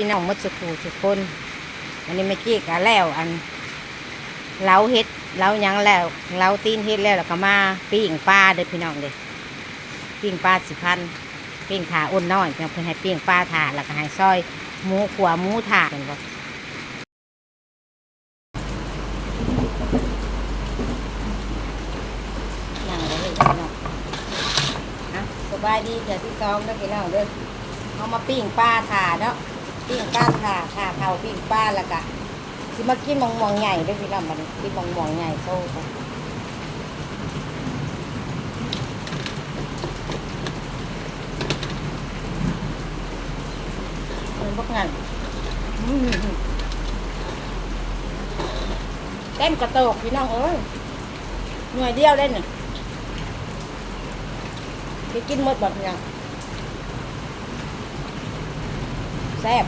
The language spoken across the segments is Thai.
พี่น้องหมดสุขูสุกคนวันนี้ไม่กี้กะแล้วอันเล้าเฮ็ดเล้ายังแล้วเล้าตีนเฮ็ดแล้วแล้วก็มาปิ้งปลาเด้อพี่น้องเด้อปิ้งปลาสิพันปิ้งขาอ้นน้อยเพิ่นให้ปิ้งปลาถาแล้วก็ให้ซอยหมูขัวหมูถาเป็นบ่สบายดีเดี๋ยวที่สองเด้อพี่น้องเด้อเอามาปิ้งปลาถาเนาะ ปิ้งปลาถาถาเผาปิ้งปลาแล้วก็สิมากินมองมองใหญ่ด้วยพี่น้องมันกินมองมองใหญ่โซ่ไปมันพวกนั้นเต็มกระโตกพี่น้องเอ้ยหน่วยเดียวได้หนึ่งไปกินหมดแบบนี้ แซ่บ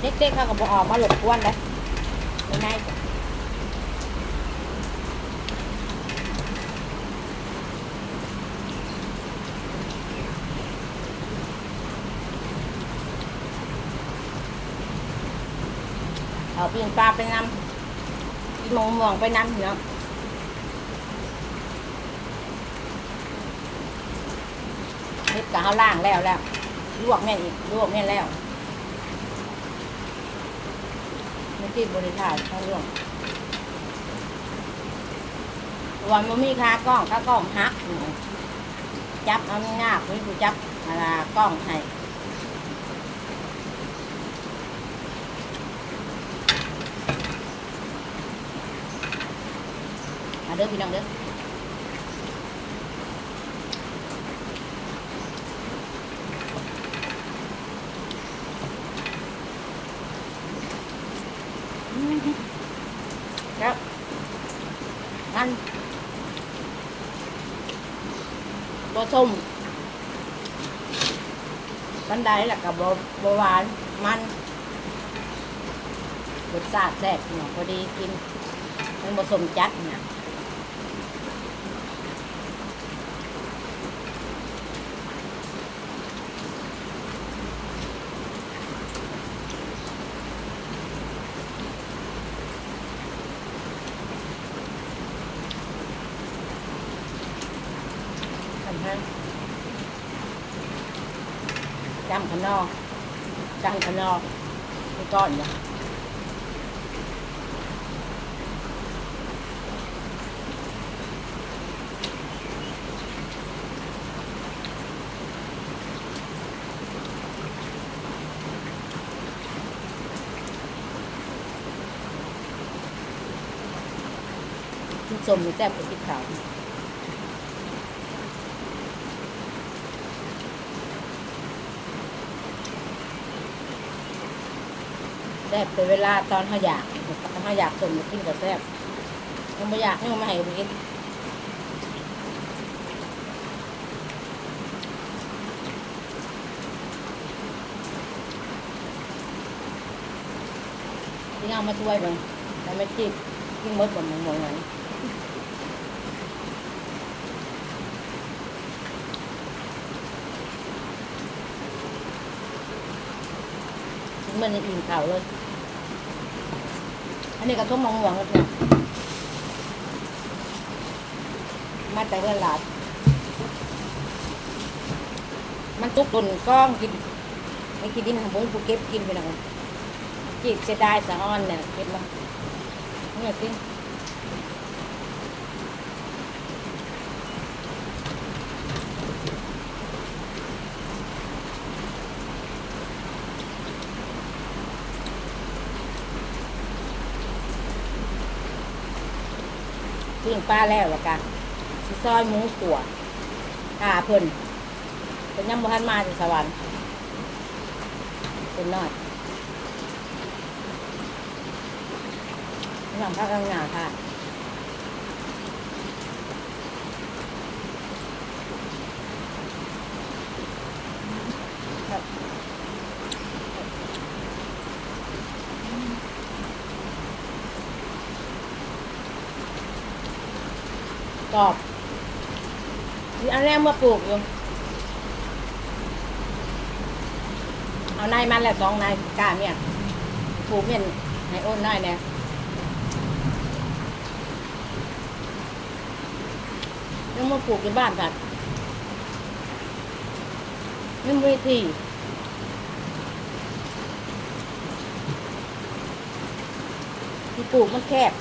เด็กๆเขาก็บอกออกมาหลบกวนเลยไม่ง่ายเอาปีนปลาไปนำปีนมงมองไปนำเนาะ ก้าวล่างแล้วแล้วลวกแม่นอีกลวกแม่นแล้วไม่ติดบริการข้าลวกวันมันมีคากล้องคากล้องหักจับเอาง่ายๆคุณผู้จับอะไรกล้องให้เด้อพี่น้องเด้อ แล้วมันบะส้มบันไดแหละกับบะหวานมันรสชาติแซ่บเนาะพอดีกินมันผสมจัดเนี่ย ทำให้จำขนอกจำขนอกไปก้อนนี่ยที่ชมมีแซ่บกว่าที่ขาว ซ่บเป็นเวลาตอนเขาอยากเขาอยากชมกินกับแซ่บยังไม่อยากยังไม่ให้กินที่เอามาช่วยบ้างแต่ไม่กินกินหมดแบบมองๆนั้นถึงมันอิ่มเก่าเลย อันนี้กระทุ่มมองหวงแล้วเนี่ยมาแต่เพื่อนหลาดมันตุกตุนก้องกินไม่กินดินของผมกูเก็บกินไปหน่อยจีบเสียดายสะอ้อนเนี่ยเก็บมาเนี่ยกิ ปิ้งปลาแล้วละกันสิซอยหมูตัวตาเพิ่นเป็นยังบ่ทันมาจากสวรรค์เป็นน้อยนี่ทำข้าคกลางหนาค่ะ กรอบมีอันแรกมาปลูกอยู่เอานายมันแหละสองนายกาเมียปลูกเมียนให้โอนได้เนี่ยยังมาปลูกในบ้านกันยังไม่ที่ที่ปลูกมันแคบ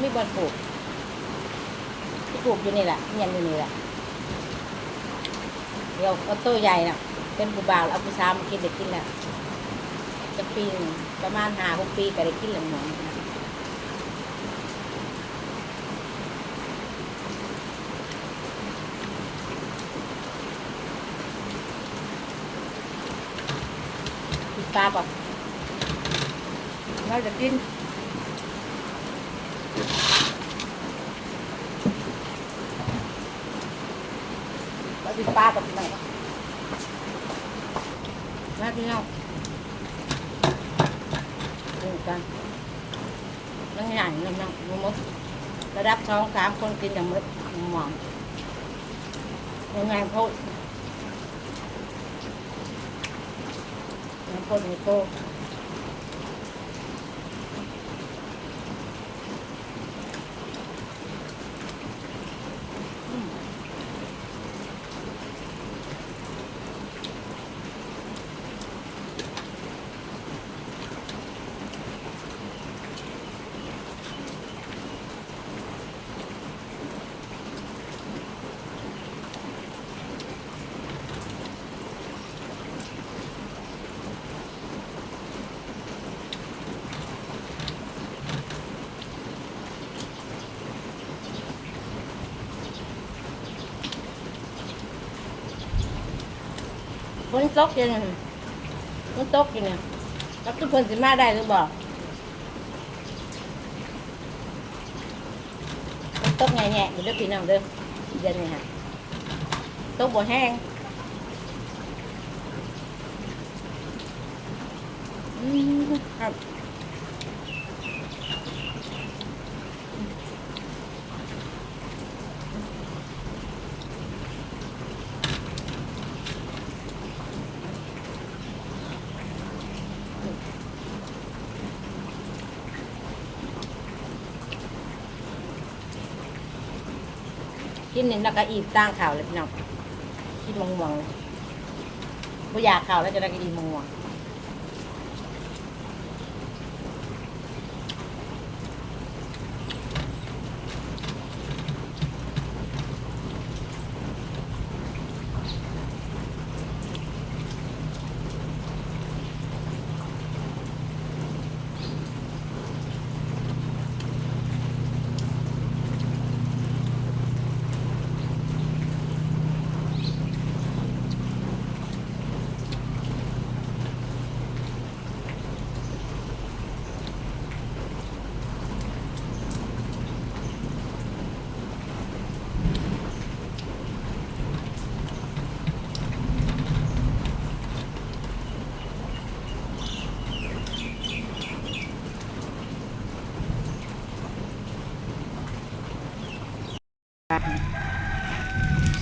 ไม่บอลปลูก ที่ปลูกอยู่นี่แหละเมียนอยู่นี่แหละเดี๋ยวเอาโต้ใหญ่น่ะ เป็นผู้บ่าวแล้วเอาผู้สาวมากินได้กินแล้วจะปีนประมาณหาหกปีก็ได้กินแล้วหมอนกินปลาปะเราจะกินเรา กินปลากับไหนวะมาพี่น้องดูกันมันใหญ่น้ำหนักมันมดระดับสองสามคนกินอย่างมดหมอนยังไงโพดน้ำโพดมีโต ฝนตกยังฝนตกยังไงแล้วทุกคนสิมาได้หรือเปล่ฝนตกแง่ๆอยู่เด้อพี่น้องเด้อเย็นนี่ฮะตกบ่แห้งอืมครับ กินนี่แล้วก็อีบตั้งข่าวเลยพี่น้องคิดมงมงผู้อยากข่าวแล้วจะได้กินมงมง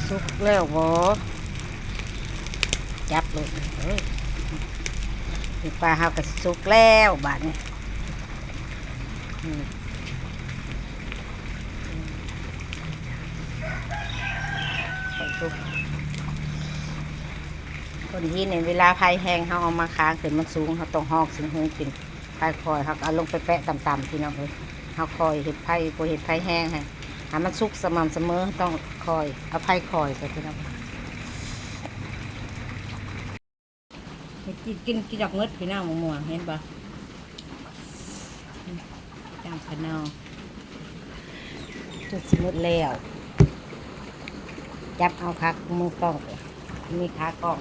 สุกแล้วบ่จับเลยเอ้ยนี่ปลาเฮาก็สุกแล้วบาดนี้อืมไปสุกคนที่ในเวลาไฟแห้งเขาเอามาค้างขึ้นมันสูงเขาต้องหอกสิงหูกินไฟคอยเขาเอาลงไปแปะต่ำๆพี่น้องเลยเขาคอยเห็ดไฟโปเห็ดไฟแห้งให้ หามันสุกสม่ำเสมอต้องคอยเอาไฟคอยใส่พี่น้องกินกินกินดอกเงิดพี่น้องมัวเห็นปะจางพะเนาจุดสมุดแล้วจับเอาคักมือกล้อง มีขากล้อง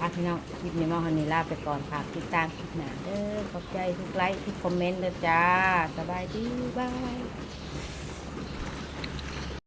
อาพี่น้องคลิปนี้มาฮันนี่ลาไปก่อนฝากติดตามคลิปหน้าเด้อขอบใจทุกไลค์ทุกคอมเมนต์เด้อจ้า สบายดีบาย